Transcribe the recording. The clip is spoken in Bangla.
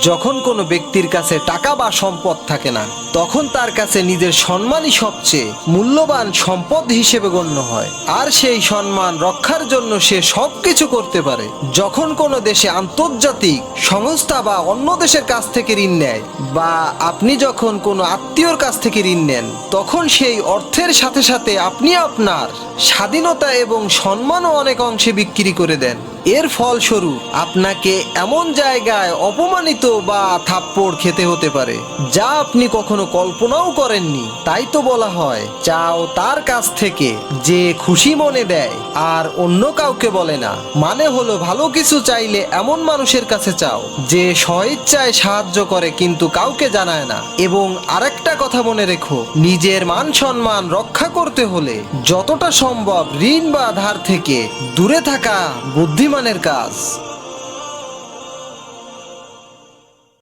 যখন কোনো ব্যক্তির কাছে টাকা বা সম্পদ থাকে না, তখন তার কাছে নিজের সম্মানই সবচেয়ে মূল্যবান সম্পদ হিসেবে গণ্য হয়। আর সেই সম্মান রক্ষার জন্য সে সব কিছু করতে পারে। যখন কোনো দেশে আন্তর্জাতিক সংস্থা বা অন্য দেশের কাছ থেকে ঋণ নেয়, বা আপনি যখন কোনো আত্মীয়র কাছ থেকে ঋণ নেন, তখন সেই অর্থের সাথে সাথে আপনি আপনার স্বাধীনতা এবং সম্মানও অনেক অংশে বিক্রি করে দেন। এর ফলস্বরূপ আপনাকে এমন জায়গায় অপমানিত বা থাপ্পড় খেতে হতে পারে, যা আপনি কখনো কল্পনাও করেননি। তাই তো বলা হয়, চাও তার কাছ থেকে যে খুশি মনে দেয়, আর অন্য কাউকে বলে না। মানে হলো, ভালো কিছু চাইলে এমন মানুষের কাছে চাও, যে স্বইচ্ছায় সাহায্য করে কিন্তু কাউকে জানায় না। এবং আরেকটা কথা মনে রেখো, নিজের মান সম্মান রক্ষা করতে হলে যতটা সম্ভব ঋণ বা ধার থেকে দূরে থাকা বুদ্ধিমানের কাজ।